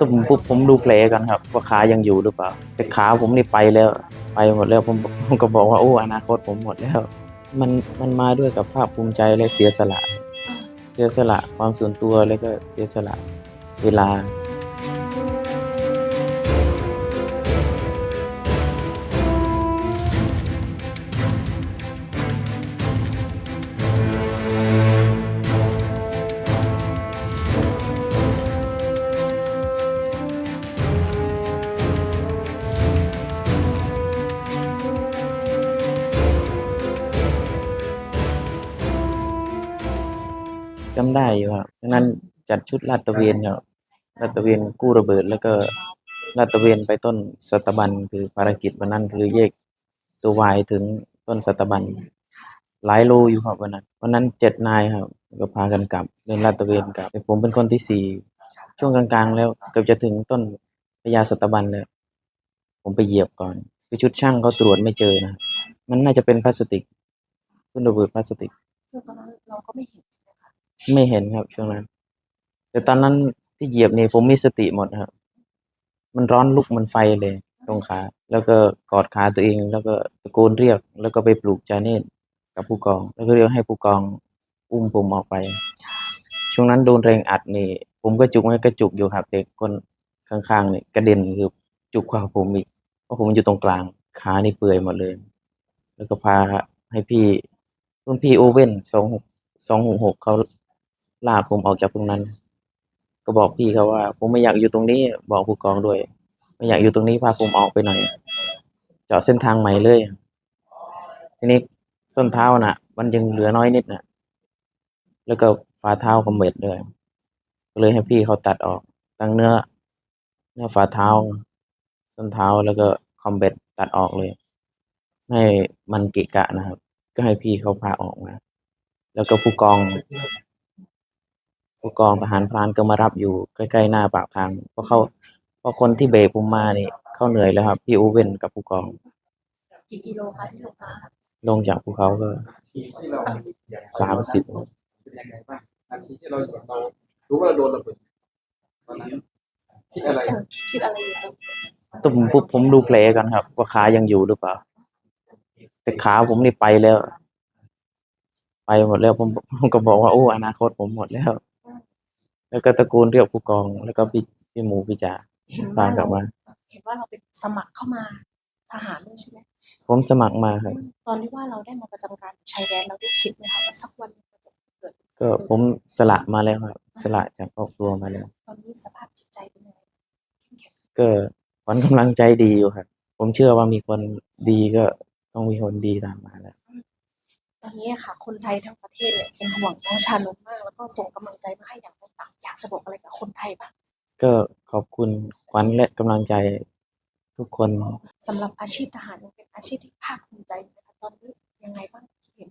ตุ่มปุ๊บผมดูแผลกันครับว่าขายังอยู่หรือเปล่า แต่ขาผมนี่ไปแล้ว ไปหมดแล้วผมผมก็บอกว่าโอ้อนาคตผมหมดแล้ว มันมันมาด้วยกับภาคภูมิใจและเสียสละ เสียสละความส่วนตัวแล้วก็เสียสละเวลา จำได้อยู่ครับฉะนั้นจัดชุดลาดตระเวนครับลาดตระเวนกู้ระเบิด แล้วก็ลาดตระเวนไปต้นสัตบันคือภารกิจวันนั้นคือแยกตัววายถึงต้นสัตบันหลายโลอยู่ครับวันนั้นวันนั้นเจ็ดนายครับ ก็พากันกลับเดินลาดตระเวนกลับแต่ผมเป็นคนที่สี่ช่วงกลางๆ แล้วเกือบจะถึงต้นพญาสัตบันเลยผมไปเหยียบก่อนคือชุดช่างเขาตรวจไม่เจอนะมันน่าจะเป็นพลาสติกต้นระเบิดพลาสติก ซึ่งตอนนั้นเราก็ไม่เห็น ไม่เห็นครับช่วงนั้น แต่ตอนนั้นที่เหยียบนี่ผมมีสติหมดครับ มันร้อนลุกมันไฟเลย ตรงขา แล้วก็กอดขาตัวเอง แล้วก็ตะโกนเรียก แล้วก็ไปปลุกจาเนตกับผู้กอง แล้วก็เรียกให้ผู้กองอุ้มผมออกไป ช่วงนั้นโดนแรงอัดนี่ ผมก็จุกไม่ก็จุกอยู่ครับแต่คนข้างๆนี่กระเด็นคือจุกกว่าผมอีกเพราะผมอยู่ตรงกลางขานี่เปื่อยหมดเลย แล้วก็พาให้พี่รุ่นพี่โอเว่นสองหกสองหกหกเขา ลากผมออกจากตรงนั้น ก็บอกพี่เขาว่า ผมไม่อยากอยู่ตรงนี้ บอกผู้กองด้วย ไม่อยากอยู่ตรงนี้พาผมออกไปหน่อย เจาะเส้นทางใหม่เลย ทีนี้ส้นเท้าน่ะ มันยังเหลือน้อยนิดน่ะ แล้วก็ฝ่าเท้าคอมเมดด้วยก็เลยให้พี่เขาตัดออกตั้งเนื้อ เนื้อฝ่าเท้า ส้นเท้าแล้วก็คอมเบตตัดออกเลยให้มันกะกะนะครับ ก็ให้พี่เขาพาออกมา แล้วก็ผู้กอง ผู้กองทหารพรานก็มารับอยู่ใกล้ๆหน้าปากทางเพราะเขาเพราะคนที่เบรกผมมานี่เขาเหนื่อยแล้วครับพี่อูเว่นกับผู้กอง กี่กิโลคะที่ลงมาลงจากภูเขาก็ที่ที่เราสามสิบเป็นยังไงบ้างนาทีที่เราเรารู้ว่าเราโดนระเบิดตอนนั้นคิดอะไรเออคิดอะไรอยู่ตอนตุ่มปุ๊บผมดูแผลกันครับ ว่าขายังอยู่หรือเปล่า แต่ขาผมนี่ไปแล้ว ไปหมดแล้วผมผมก็บอกว่าโอ้อนาคตผมหมดแล้ว แล้วก็ตะโกนเรียกผู้กอง แล้วก็พี่พี่หมูพี่จ่าเห็นพาว่ากลัเราบมาเห็นว่าเราเป็นสมัครเข้ามาทหารด้วยใช่ไหมผมสมัครมาครับ ตอนที่ว่าเราได้มาประจำการอยู่ชายแดนเราได้คิดไหมคะว่าสักวันหนึ่งเราจะเกิดก็ผมสละมาแล้วครับ สละจากครอบครัวมาแล้ว ตอนนี้สภาพจิตใจเป็นยังไงเข้มแข็งก็ขวัญกำลังใจดีอยู่ครับ ผมเชื่อว่ามีคนดีก็ต้องมีคนดีตามมาแล้วตอนนี้ค่ะ คนไทยทั้งประเทศเนี่ยเป็นห่วงน้องชานนท์มาก แล้วก็ส่งกำลังใจมาให้อย่างต่างๆ อยากจะบอกอะไรกับคนไทยบ้างก็ขอบคุณขวัญและกำลังใจทุกคนสำหรับอาชีพทหารมันเป็นอาชีพที่ภาคภูมิใจนะคะตอนนี้ยังไงบ้างที่เห็น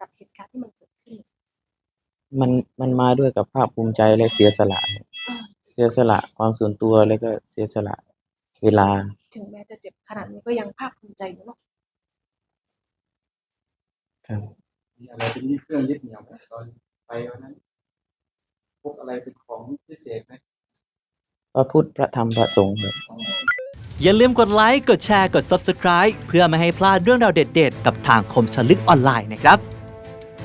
กับเหตุการณ์ที่มันเกิดขึ้นมันมันมาด้วยกับภาคภูมิใจและเสียสละเสียสละความส่วนตัวแล้วก็เสียสละเวลา ถึงแม้จะเจ็บขนาดนี้ก็ยังภาคภูมิใจอยู่เนาะครับ มีอะไรเป็นเครื่องยึดเหนี่ยวไหมตอนไปวันนั้น พกอะไรเป็นของพิเศษไหมพระพุทธพระธรรมพระสงฆ์ครับ อย่าลืมกดไลค์ กดแชร์ กด Subscribe เพื่อไม่ให้พลาดเรื่องราวเด็ดๆ กับทางคมสนลึกออนไลน์นะครับ